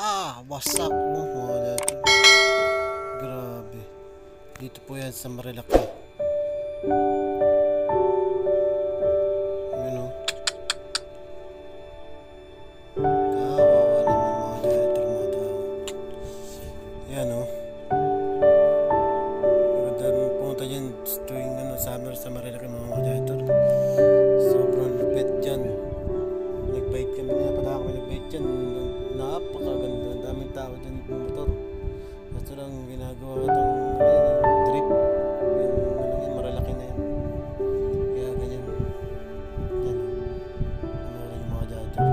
Ah, wasak mo. Wala to. Grabe. Dito po yan sa Marilaki. Yun o. Kawawa naman mga janitor mga. Yan o. Maganda naman pumunta dyan tuwing ano, summer sa Marilaki mga mga tao dyan motor. Kaso lang ginagawa itong ano yun, drip. Yung ano yun, maralaki na yan. Kaya ganyan. Yan. Ano rin yung mga janitor.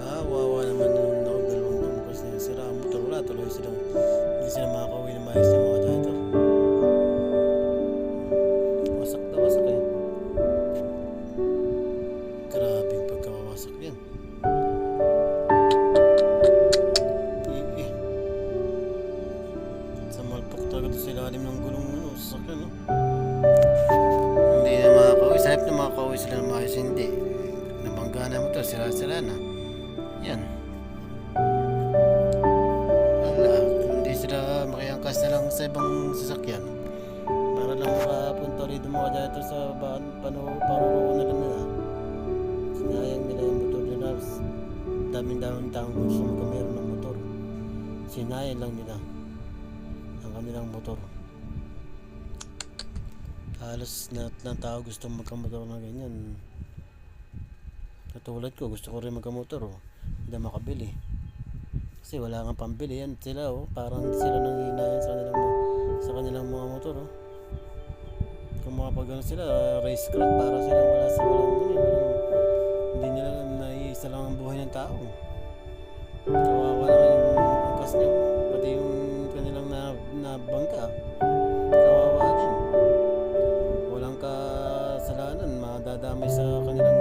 Kawawa naman yung nakadalawang namukas na yung sira ang motor. Wala tuloy silang hindi sila makakauwi ng maayos Wasak na wasak eh. Grabe yung pagkawasak yan. Eh, eh. Sa malpok talaga doon sa ilalim ng gulong ano, sasakyan no. Hindi na makakauwi. Sa halip na makakauwi sila ng maayos, hindi. Nabangga na mo to, sira-sira na. Yan. Wala. Hindi sila makiangkas na lang sa ibang sasakyan. Para lang makapunta rito mga dito sa lang nila. Sinayang nila yung motor nila. Daming daming taong gusto magkamero ng motor. Sinayang lang nila ang kanilang motor. Halos lahat ng tao gusto magkamotor na ganyan. Katulad ko, gusto ko rin magkamotor. Oh. Hindi makabili. Kasi wala nga pambili yan sila oh. Parang sila nang hinayan sa kanilang sa kanilang mga motor oh. Kung makapag sila, race car para sila wala sa walang ano, walang hindi nila naiisa lang ang buhay ng tao. Kawawa naman yung angkas niya. Pati yung kanilang na, nabangka. Kawawa din. Walang kasalanan, madadamay sa kanilang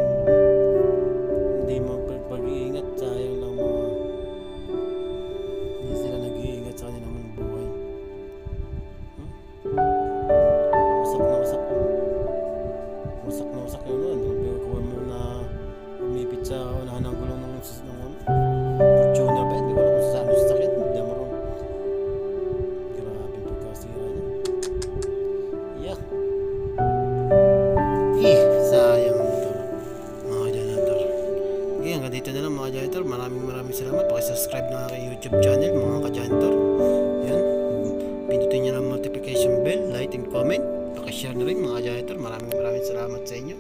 dito na lang mga janitor. Maraming maraming salamat. Pakisubscribe na aking YouTube channel mga ka-janitor. Yan. Pindutin nyo ng notification bell, like and comment. Pakishare na rin mga janitor. Maraming maraming salamat sa inyo.